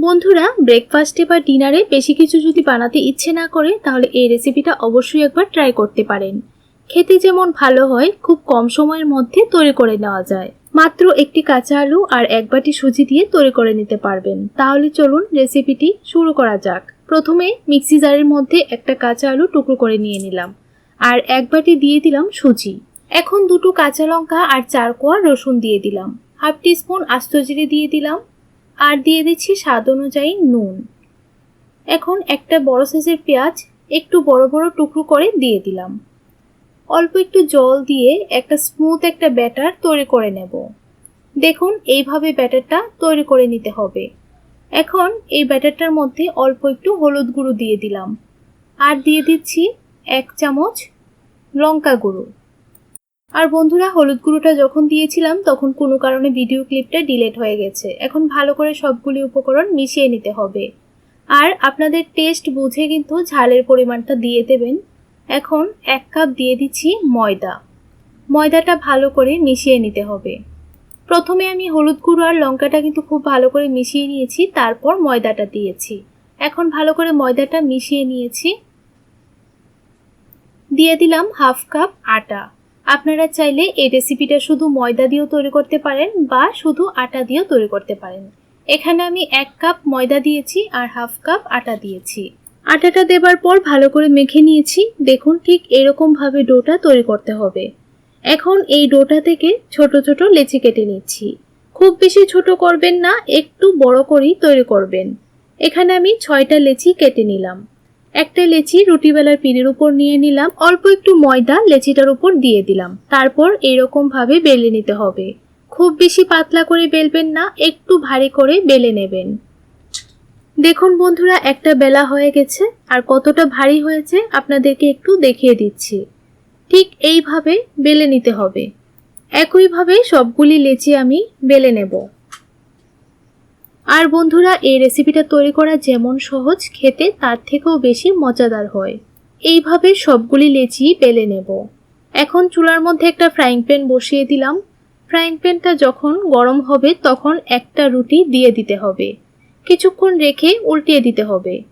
বন্ধুরা ব্রেকফাস্টে বা ডিনারে বেশি কিছু যদি বানাতে ইচ্ছে না করে, তাহলে এই রেসিপিটা অবশ্যই একবার ট্রাই করতে পারেন। খেতে যেমন ভালো হয়, খুব কম সময়ের মধ্যে তৈরি করে নেওয়া যায়। মাত্র একটি কাঁচা আলু আর এক বাটি সুজি দিয়ে তৈরি করে নিতে পারবেন। তাহলে চলুন রেসিপিটি শুরু করা যাক। প্রথমে মিক্সি জারের মধ্যে একটা কাঁচা আলু টুকরো করে নিয়ে নিলাম আর এক বাটি দিয়ে দিলাম সুজি। এখন দুটো কাঁচা লঙ্কা আর চার কোয়া রসুন দিয়ে দিলাম। হাফ টিস্পুন আস্ত জিরে দিয়ে দিলাম। আর দিয়ে দিচ্ছি স্বাদ অনুযায়ী নুন। এখন একটা বড় সাইজের পেঁয়াজ একটু বড় বড় টুকরো করে দিয়ে দিলাম। অল্প একটু জল দিয়ে একটা স্মুথ একটা ব্যাটার তৈরি করে নেব। দেখুন, এইভাবে ব্যাটারটা তৈরি করে নিতে হবে। এখন এই ব্যাটারটার মধ্যে অল্প একটু হলুদ গুঁড়ো দিয়ে দিলাম। আর দিয়ে দিচ্ছি এক চামচ লঙ্কা গুঁড়ো। আর বন্ধুরা, হলুদ গুঁড়োটা যখন দিয়েছিলাম, তখন কোনো কারণে ভিডিও ক্লিপটা ডিলেট হয়ে গেছে। এখন ভালো করে সবগুলি উপকরণ মিশিয়ে নিতে হবে। আর আপনাদের টেস্ট বুঝে কিন্তু ঝালের পরিমাণটা দিয়ে দেবেন। এখন এক কাপ দিয়ে দিচ্ছি ময়দা। ময়দাটা ভালো করে মিশিয়ে নিতে হবে। প্রথমে আমি হলুদ গুঁড়ো আর লঙ্কাটা কিন্তু খুব ভালো করে মিশিয়ে নিয়েছি, তারপর ময়দাটা দিয়েছি। এখন ভালো করে ময়দাটা মিশিয়ে নিয়েছি। দিয়ে দিলাম হাফ কাপ আটা। আপনারা চাইলে এই রেসিপিটা শুধু ময়দা দিয়েও তৈরি করতে পারেন বা শুধু আটা দিয়েও তৈরি করতে পারেন। এখানে আমি এক কাপ ময়দা দিয়েছি আর হাফ কাপ আটা দিয়েছি। আটাটা দেবার পর ভালো করে মেখে নিয়েছি। দেখুন ঠিক এরকমভাবে ডোটা তৈরি করতে হবে। এখন এই ডোটা থেকে ছোট ছোট লেচি কেটে নিচ্ছি। খুব বেশি ছোট করবেন না, একটু বড় করেই তৈরি করবেন। এখানে আমি ছয়টা লেচি কেটে নিলাম। একটা লেচি রুটি বেলার পিনের উপর নিয়ে নিলাম। অল্প একটু ময়দা লেচিটার উপর দিয়ে দিলাম। তারপর এরকম ভাবে বেলে নিতে হবে। খুব বেশি পাতলা করে বেলবেন না, একটু ভারী করে বেলে নেবেন। দেখুন বন্ধুরা, একটা বেলা হয়ে গেছে আর কতটা ভারী হয়েছে আপনাদেরকে একটু দেখিয়ে দিচ্ছি। ঠিক এইভাবে বেলে নিতে হবে। একইভাবে সবগুলি লেচি আমি বেলে নেব। আর বন্ধুরা, এই রেসিপিটা তৈরি করা যেমন সহজ, খেতে তার থেকেও বেশি মজাদার হয়। এইভাবে সবগুলি লেচি বেলে নেব। এখন চুলার মধ্যে একটা ফ্রাইং প্যান বসিয়ে দিলাম। ফ্রাইং প্যানটা যখন গরম হবে, তখন একটা রুটি দিয়ে দিতে হবে। কিছুক্ষণ রেখে উল্টিয়ে দিতে হবে।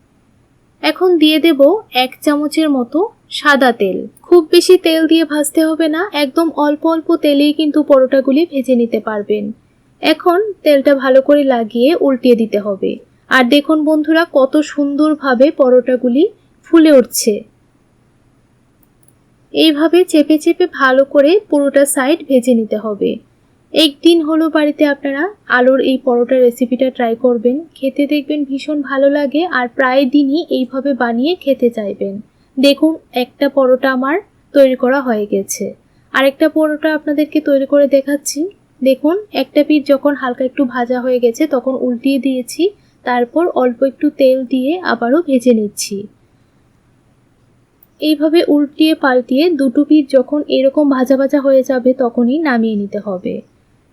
এখন দিয়ে দেব এক চামচের মতো সাদা তেল। খুব বেশি তেল দিয়ে ভাজতে হবে না, একদম অল্প অল্প তেলেই কিন্তু পরোটাগুলি ভেজে নিতে পারবেন। এখন তেলটা ভালো করে লাগিয়ে উল্টিয়ে দিতে হবে। আর দেখুন বন্ধুরা, কত সুন্দরভাবে পরোটাগুলি ফুলে উঠছে। এইভাবে চেপে চেপে ভালো করে পুরোটা সাইড ভেজে নিতে হবে। একদিন হলো বাড়িতে আপনারা আলুর এই পরোটা রেসিপিটা ট্রাই করবেন, খেতে দেখবেন ভীষণ ভালো লাগে আর প্রায় দিনই এইভাবে বানিয়ে খেতে চাইবেন। দেখুন, একটা পরোটা আমার তৈরি করা হয়ে গেছে। আরেকটা পরোটা আপনাদেরকে তৈরি করে দেখাচ্ছি। দেখুন, একটা পিঠ যখন হালকা একটু ভাজা হয়ে গেছে, তখন উল্টিয়ে দিয়েছি, তারপর অল্প একটু তেল দিয়ে আবারও ভেজে নিচ্ছি। এইভাবে উল্টিয়ে পাল্টিয়ে দুটো পিঠ যখন এরকম ভাজা ভাজা হয়ে যাবে, তখনই নামিয়ে নিতে হবে।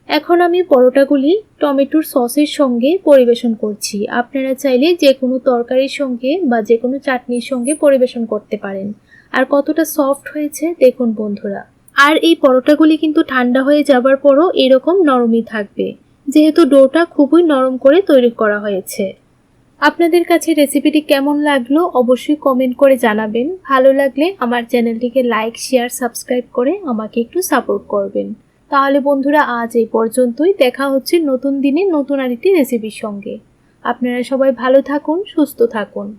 এখন আমি পরোটাগুলি টমেটোর সসের সঙ্গে পরিবেশন করছি। আপনারা চাইলে যে কোনো তরকারির সঙ্গে বা যে কোনো চাটনির সঙ্গে পরিবেশন করতে পারেন। আর কতটা সফট হয়েছে, দেখুন বন্ধুরা। আর এই পরোটাগুলি কিন্তু ঠান্ডা হয়ে যাবার পরও এরকম নরমই থাকবে। যেহেতু ডোটা খুবই নরম করে তৈরি করা হয়েছে। আপনাদের কাছে রেসিপিটি কেমন লাগল অবশ্যই কমেন্ট করে জানাবেন। ভালো লাগলে আমার চ্যানেলটিকে লাইক, শেয়ার, সাবস্ক্রাইব করে আমাকে একটু সাপোর্ট করবেন। তাহলে বন্ধুরা, আজ এই পর্যন্তই। দেখা হচ্ছে নতুন দিনে নতুন আরেকটি রেসিপির সঙ্গে। আপনারা সবাই ভালো থাকুন, সুস্থ থাকুন।